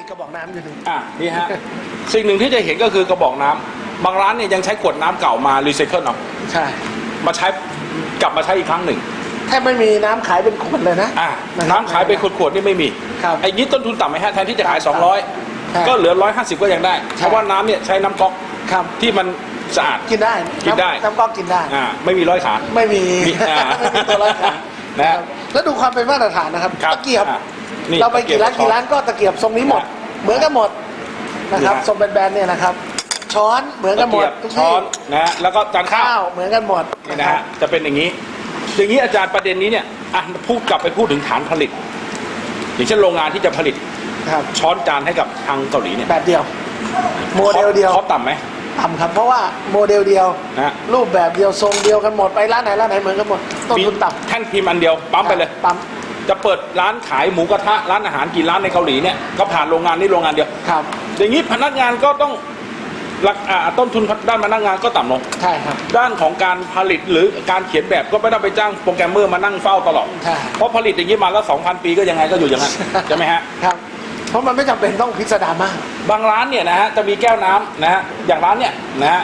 มีกระบอกน้ำอยู่หนึ่งอะนี่ฮะ สิ่งหนึ่งที่จะเห็นก็คือกระบอกน้ำบางร้านเนี่ยยังใช้ขวดน้ำเก่ามารีไซเคิลเอาใช่มาใช้กลับมาใช้อีกครั้งหนึ่งแทบไม่มีน้ำขายเป็นขวดเลยนะอะะครับ น้ำขายเป็นขวดๆนี่ไม่มีครับไอ้นี้ต้นทุนต่ำไหมฮะแทนที่จะขายต่ำ200 ก็เหลือ 150 ก็ยังได้ใช่เพราะว่าน้ำเนี่ยใช้น้ำก๊อกครับ ที่มันสะอาด กินได้กินได้ำน้ำก๊อกกินได้ อ่าไม่มีร้อยขา ไม่มีมีอ่าไม่มีตัวร้อยขานะครับแล้วดูความเป็นมาตรฐานนะครับครับตะเกียบอะ นี่เราไปกี่ร้านตะเกียบกี่ร้านก็ตะเกียบทรงนี้หมดอะเหมือนกันหมดนะครับนี่ฮะ ทรงแบนๆเนี่ยนะครับ ช้อนเหมือนกันหมดตะทุกเกียบช้ที่อนนะฮะแล้วก็จานข้าข้าววเหมือนกันหมดนี่นะฮะจะเป็นอย่างนี้ อย่างนี้อาจารย์ประเด็นนี้เนี่ยอะพูดกลับไปพูดถึงฐานผลิต อย่างเช่นโรงงานที่จะผลิตครับ ช้อนจานให้กับทางเกาหลีเนี่ยแบบเดียว โมเดลเดียว คอสต่ำไหมต่ำครับเพราะว่าโมเดลเดียว นะฮะรูปแบบเดียวทรงเดียวกันหมดไปร้านไหนร้านไหนเหมือนกันหมดต้นทุนต่ำแท่นพิมพ์อันเดียวปั๊มไปเลย ปั๊ม จะเปิดร้านขายหมูกระทะร้านอาหารกี่ร้านในเกาหลีเนี่ยก็ผ่านโรงงานนี้โรงงานเดียวครับอย่างนี้พนักงานก็ต้องราคาต้นทุนด้านพนักงานก็ต่ำลง ใช่ครับ ด้านของการผลิตหรือการเขียนแบบก็ไม่ต้องไปจ้างโปรแกรมเมอร์มานั่งเฝ้าตลอด ใช่ เพราะผลิตอย่างนี้มาแล้ว 2,000 ปีก็ยังไงก็อยู่อย่างนั้น ใช่ไหมฮะ ครับ เพราะมันไม่จำเป็นต้องพิสดารมาก บางร้านเนี่ยนะฮะจะมีแก้วน้ำนะฮะอย่างร้านเนี่ยนะฮะ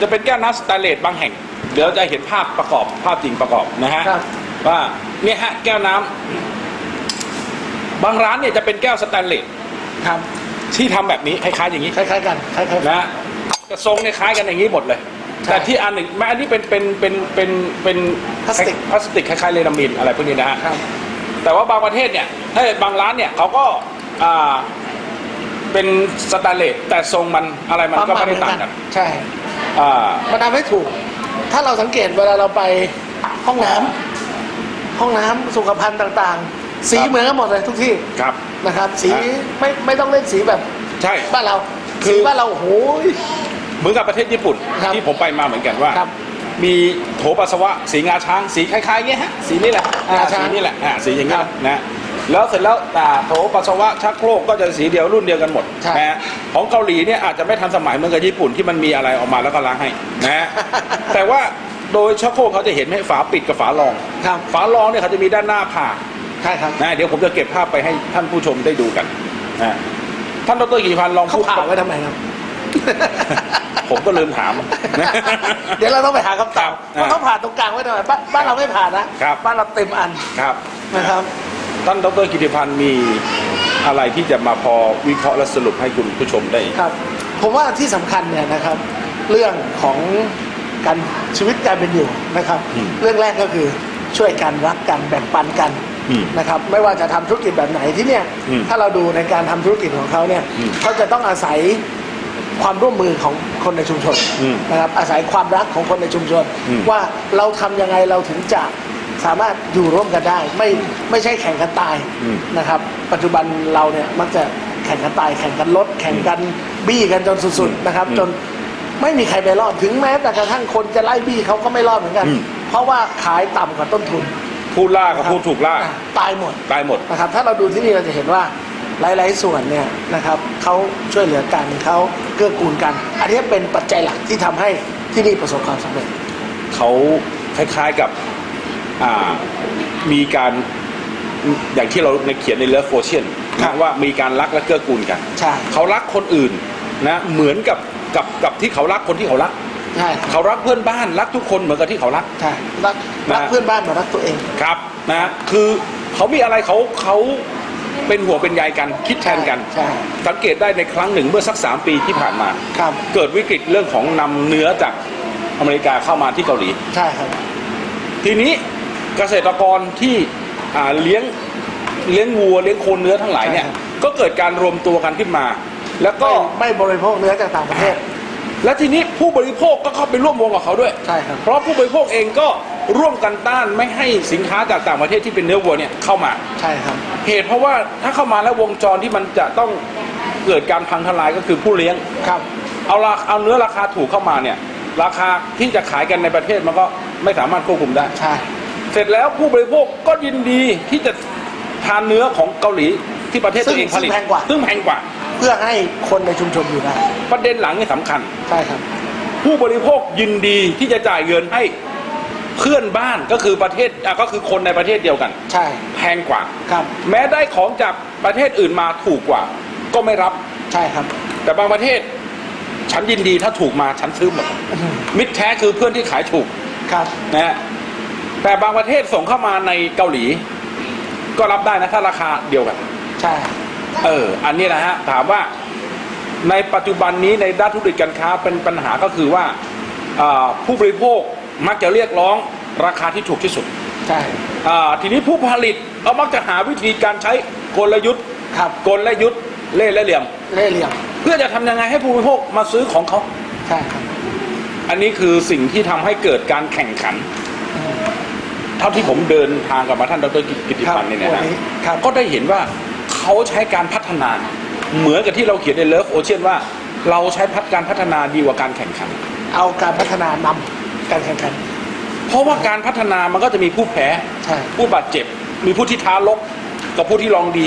จะเป็นแก้วน้ำสแตนเลสบางแห่ง เดี๋ยวจะเห็นภาพประกอบภาพจริงประกอบนะฮะครับ ว่าเนี่ยฮะแก้วน้ำบางร้านเนี่ยจะเป็นแก้วสแตนเลสครับ ที่ทำแบบนี้คล้ายๆอย่างนี้คล้ายๆกันคล้ายๆกันนะฮะกระทรงเนี่ยคล้ายกันอย่างนี้หมดเลยใช่แต่ที่อันหนึ่งแม้อันนี้เป็นเป็นเป็นเป็นเป็นพลาสติกพลาสติกคล้ายๆเลนามินอะไรพวกนี้นะฮะครับแต่ว่าบางประเทศเนี่ยถ้าบางร้านเนี่ยเขาก็อ่าเป็นสแตนเลสแต่ทรงมันอะไรมันก็ไม่ได้ต่างกันใช่อ่ามันทำให้ถูก ถ้าเราสังเกตเวลาเราไปห้องน้ำ ห้องน้ำสุขภัณฑ์ต่างๆ สีครับเหมือนกันหมดเลยทุกที่ครับ นะครับ สีฮะไม่ไม่ต้องเล่นสีแบบใช่ บ้านเรา คือ สีบ้านเราโอ้โหยเหมือนกับประเทศญี่ปุ่นครับที่ผมไปมาเหมือนกันว่า ครับมีโถปัสสาวะสีงาช้าง สีคล้ายๆเงี้ยฮะสีนี่แหละอ่างาช้างสีนี่แหละอ่าสีอย่างเงี้ยครับนะแล้วเสร็จแล้วอ่าโถปัสสาวะชักโครกก็จะสีเดียวรุ่นเดียวกันหมดใช่ นะฮะของเกาหลีเนี่ยอาจจะไม่ทันสมัยเหมือนกับญี่ปุ่นที่มันมีอะไรออกมาแล้วก็ล้างให้นะฮะแต่ว่า โดยชักโครกเขาจะเห็นให้ฝาปิดกับฝารอง ครับ ฝารองเนี่ยเขาจะมีด้านหน้าผ่าใช่ครับนะเดี๋ยวผมจะเก็บภาพไปให้ท่านผู้ชมได้ดูกันนะท่านดรกิติพันธ์ลองเขาพูดผ่าไว้ทำไมครับ ผมก็ลืมถามเดี๋ยวเราต้องไปหาคำตอบครับว่าเขาผ่าตรงกลางไว้ทำไมบ้านบ้านเราไม่ผ่านะครับ บ้านเราเต็มอันครับ นะครับ ท่านดรกิติพันธ์มีอะไรที่จะมาพอวิเคราะห์และสรุปให้คุณผู้ชมได้ ครับ ผมว่าที่สำคัญเนี่ยนะครับ เรื่องของ การชีวิตการเป็นอยู่นะครับ อืมเรื่องแรกก็คือช่วยกันรักกันแบ่งปันกันอืมนะครับ ไม่ว่าจะทำธุรกิจแบบไหนที่เนี่ยอืมถ้าเราดูในการทำธุรกิจของเขาเนี่ยอืมเขาจะต้องอาศัยความร่วมมือของคนในชุมชนอืมนะครับอาศัยความรักของคนในชุมชน อืม ว่าเราทำยังไงเราถึงจะสามารถอยู่ร่วมกันได้ ไม่ไม่ใช่แข่งกันตายอืม นะครับ ปัจจุบันเราเนี่ยมักจะแข่งกันตาย แข่งกันลด แข่งกันบี้กันจนสุดๆนะครับอืมจน ไม่มีใครไปรอดถึงแม้แต่กระทั่งคนจะไล่บี้เขาก็ไม่รอดเหมือนกัน อืม เพราะว่าขายต่ำกว่าต้นทุนผู้ล่ากับผู้ถูกล่าอะตายหมด ตายหมด นะครับถ้าเราดูที่นี่เราจะเห็นว่าหลาย ๆ ส่วนเนี่ยนะครับเขาช่วยเหลือกันเขาเกื้อกูลกัน อันนี้เป็นปัจจัยหลักที่ทำให้ที่นี่ประสบความสำเร็จ เขาคล้าย ๆกับอ่ามีการอย่างที่เราในเขียนในเลิฟโฟเชียนครันะบว่ามีการรักและเกื้อกูลกัน ใช่ เขารักคนอื่นนะเหมือนกับ กับกับที่เขารักคนที่เขารัก ใช่เขารักเพื่อนบ้านรักทุกคนเหมือนกับที่เขารัก ใช่รักรักนะ เพื่อนบ้านเหมือนรักตัวเอง ครับนะคือเขามีอะไรเขาเขาเป็นหัวเป็นใยกันคิดแทนกัน ใช่สังเกตได้ในครั้งหนึ่งเมื่อสักสามปีที่ผ่านมา ครับเกิดวิกฤตเรื่องของนำเนื้อจากอเมริกาเข้ามาที่เกาหลี ใช่ครับ ทีนี้เกษตรกรที่อ่าเลี้ยงเลี้ยงวัวเลี้ยงโคเนื้อทั้งหลายเนี่ย ใช่ครับ ก็เกิดการรวมตัวกันขึ้นมา แล้วก็ไม่ไม่บริโภคเนื้อจากต่างประเทศ และทีนี้ผู้บริโภคก็เข้าไปร่วมวงกับเขาด้วย ใช่ครับ เพราะผู้บริโภคเองก็ร่วมกันต้านไม่ให้สินค้าจากต่างประเทศที่เป็นเนื้อวัวเนี่ยเข้ามา ใช่ครับ เหตุเพราะว่าถ้าเข้ามาแล้ววงจรที่มันจะต้องเกิดการพังทลายก็คือผู้เลี้ยง ครับ เอาราเอาเนื้อราคาถูกเข้ามาเนี่ยราคาที่จะขายกันในประเทศมันก็ไม่สามารถควบคุมได้ ใช่ เสร็จแล้วผู้บริโภคก็ยินดีที่จะทานเนื้อของเกาหลีที่ประเทศตัวเองผลิตซึ่งแพงกว่า ซึ่งแพงกว่า เพื่อให้คนในชุมชนอยู่ได้ประเด็นหลังนี่สำคัญ ใช่ครับ ผู้บริโภคยินดีที่จะจ่ายเงินให้เพื่อนบ้านก็คือประเทศอะก็คือคนในประเทศเดียวกัน ใช่แพงกว่า ครับ แม้ได้ของจากประเทศอื่นมาถูกกว่า ก็ไม่รับ ใช่ครับ แต่บางประเทศ ฉันยินดีถ้าถูกมาฉันซื้อหมดอื้อหือมิตรแท้คือเพื่อนที่ขายถูกครับ นะฮะแต่บางประเทศส่งเข้ามาในเกาหลี ก็รับได้นะถ้าราคาเดียวกัน ใช่ เออ อันนี้นะฮะ ถามว่าในปัจจุบันนี้ในด้านธุรกิจการค้าเป็นปัญหาก็คือว่าอ่าผู้บริโภคมักจะเรียกร้องราคาที่ถูกที่สุด ใช่อ่าทีนี้ผู้ผลิตก็มักจะหาวิธีการใช้กลยุทธ์ครับกลยุทธ์เล่ห์และเหลี่ยมเล่ห์เหลี่ยม เพื่อจะทำยังไงให้ผู้บริโภคมาซื้อของเขาใช่ครับอันนี้คือสิ่งที่ทำให้เกิดการแข่งขันอืมเท่าที่ผมเดินทางกับมาท่านดรกิติครับพันธ์เนี่ยนะวัฮะนี้ครับก็ได้เห็นว่า เขาใช้การพัฒนา เหมือนกับที่เราเขียนในเลิฟโอเชียนว่า เราใช้พัฒการพัฒนาดีกว่าการแข่งขัน เอาการพัฒนานำการแข่งขัน เพราะว่าการพัฒนามันก็จะมีผู้แพ้ใช่ผู้บาดเจ็บ มีผู้ที่ท้าลบกับผู้ที่ลองดี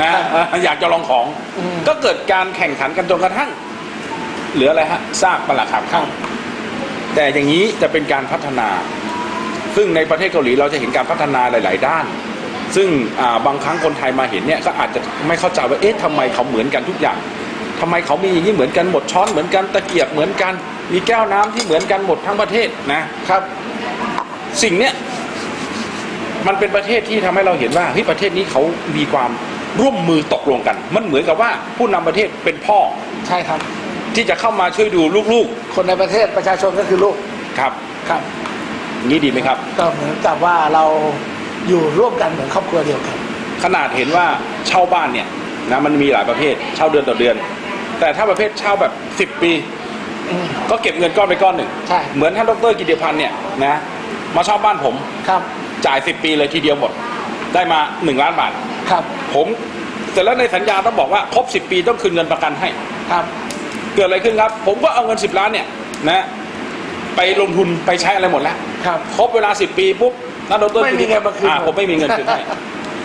นะครับเอ่ออยากจะลองของอืมก็เกิดการแข่งขันกันจนกระทั่ง เหลืออะไรฮะซากปลักครับครับแต่อย่างนี้จะเป็นการพัฒนา ซึ่งในประเทศเกาหลีเราจะเห็นการพัฒนาหลาย ๆ ด้าน ซึ่งอ่าบางครั้งคนไทยมาเห็นเนี่ยก็อาจจะไม่เข้าใจว่าเอ๊ะทำไมเขาเหมือนกันทุกอย่างทำไมเขามีอย่างนี้เหมือนกันหมดช้อนเหมือนกันตะเกียบเหมือนกัน มีแก้วน้ำที่เหมือนกันหมดทั้งประเทศนะครับ สิ่งเนี้ยมันเป็นประเทศที่ทำให้เราเห็นว่าเฮ้ยประเทศนี้เขามีความร่วมมือตกลงกัน มันเหมือนกับว่าผู้นำประเทศเป็นพ่อใช่ครับ ที่จะเข้ามาช่วยดูลูกคนในประเทศประชาชนก็คือลูกๆครับครับอย่างนี้ดีไหมครับ ก็เหมือนกับว่าเรา อยู่ร่วมกันเหมือนครอบครัวเดียวกัน ขนาดเห็นว่าเช่าบ้านเนี่ยนะมันมีหลายประเภทเช่าเดือนต่อเดือน แต่ถ้าประเภทเช่าแบบ 10 ปี อืม ก็เก็บเงินก้อนไปก้อนหนึ่ง ใช่ เหมือนท่านดรกิติพันธ์เนี่ยนะมาเช่าบ้านผมครับจ่าย 10 ปีเลยทีเดียวหมด ได้มา 1 ล้านบาท ครับผมเสร็จแล้วในสัญญาต้องบอกว่าครบ 10 ปีต้องคืนเงินประกันให้ ครับเกิดอะไรขึ้นครับ ผมก็เอาเงิน 10 ล้านเนี่ยนะไปลงทุนไปใช้อะไรหมดแล้ว ครับ ครบเวลา 10 ปีปุ๊บ ท่านดรไม่มีเงินมาคืน อ่ผมไม่มีเงินคืนให้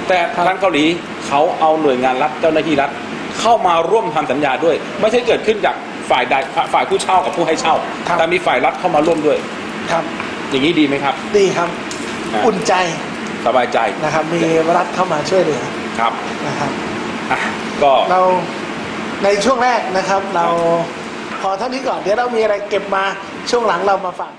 แต่ครับทางเกาหลีเขาเอาหน่วยงานรัฐเจ้าหน้าที่รัฐเข้ามาร่วมทำสัญญาด้วย ไม่ใช่เกิดขึ้นจากฝ่ายใดฝ่ายผู้เช่ากับผู้ให้เช่า ครับ แต่มีฝ่ายรัฐเข้ามาร่วมด้วย ครับอย่างนี้ดีไหมครับ ดีครับ อ่า อุ่นใจสบายใจนะครับ มีรัฐเข้ามาช่วยเหลือครับนะครับ อะก็เราในช่วงแรกนะครับ เราพอเท่านี้ก่อนเดี๋ยวเรามีอะไรเก็บมาช่วงหลังเรามาฝาก